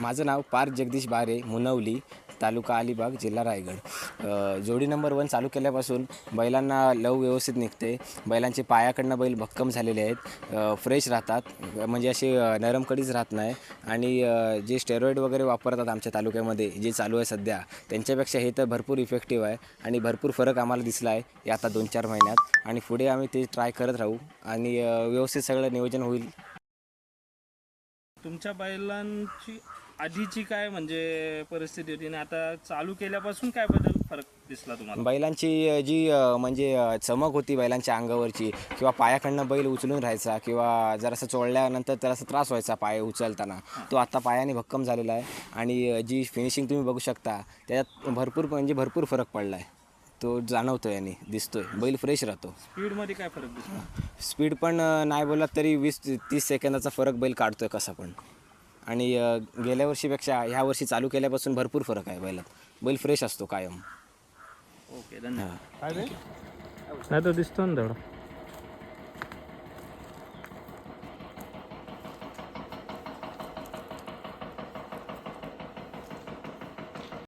माझं नाव पार्थ जगदीश बारे मुनवली तालुका अलिबाग जिल्हा रायगड. जोडी नंबर वन चालू केल्यापासून बैलांना लव व्यवस्थित निघते. बैलांचे पायाकडनं बैल भक्कम झालेले आहेत. फ्रेश राहतात. म्हणजे असे नरम नरमकडीच राहत नाही. आणि जे स्टेरॉईड वगैरे वापरतात आमच्या तालुक्यामध्ये जे चालू आहे सध्या त्यांच्यापेक्षा हे तर भरपूर इफेक्टिव्ह आहे. आणि भरपूर फरक आम्हाला दिसला आहे या आता दोन चार महिन्यात. आणि पुढे आम्ही ते ट्राय करत राहू. आणि व्यवस्थित सगळं नियोजन होईल. तुमच्या बैलांची आधीची काय म्हणजे परिस्थिती होती? आणि आता चालू केल्यापासून काय बदल फरक दिसला तुम्हाला? बैलांची जी अ, म्हणजे अ, चमक होती बैलांच्या अंगावरची किंवा पायाकडनं बैल उचलून राहायचा किंवा जरासं चोळल्यानंतर त्याला त्रास व्हायचा पाय उचलताना तो आता पायाने भक्कम झालेला आहे. आणि अ, जी फिनिशिंग तुम्ही बघू शकता त्याच्यात भरपूर म्हणजे भरपूर फरक पडला आहे तो जाणवतो याने दिसतोय. बैल फ्रेश राहतो. स्पीडमध्ये काय फरक दिसला स्पीड पण अ, नाही बोललात तरी वीस तीस सेकंदाचा फरक बैल काढतोय कसा पण. आणि अ, गेल्या वर्षीपेक्षा ह्या वर्षी चालू केल्यापासून भरपूर फरक आहे बैलात. बैल फ्रेश असतो कायम. ओके धन्यवाद. नाही तो दिसतो ना तेवढा.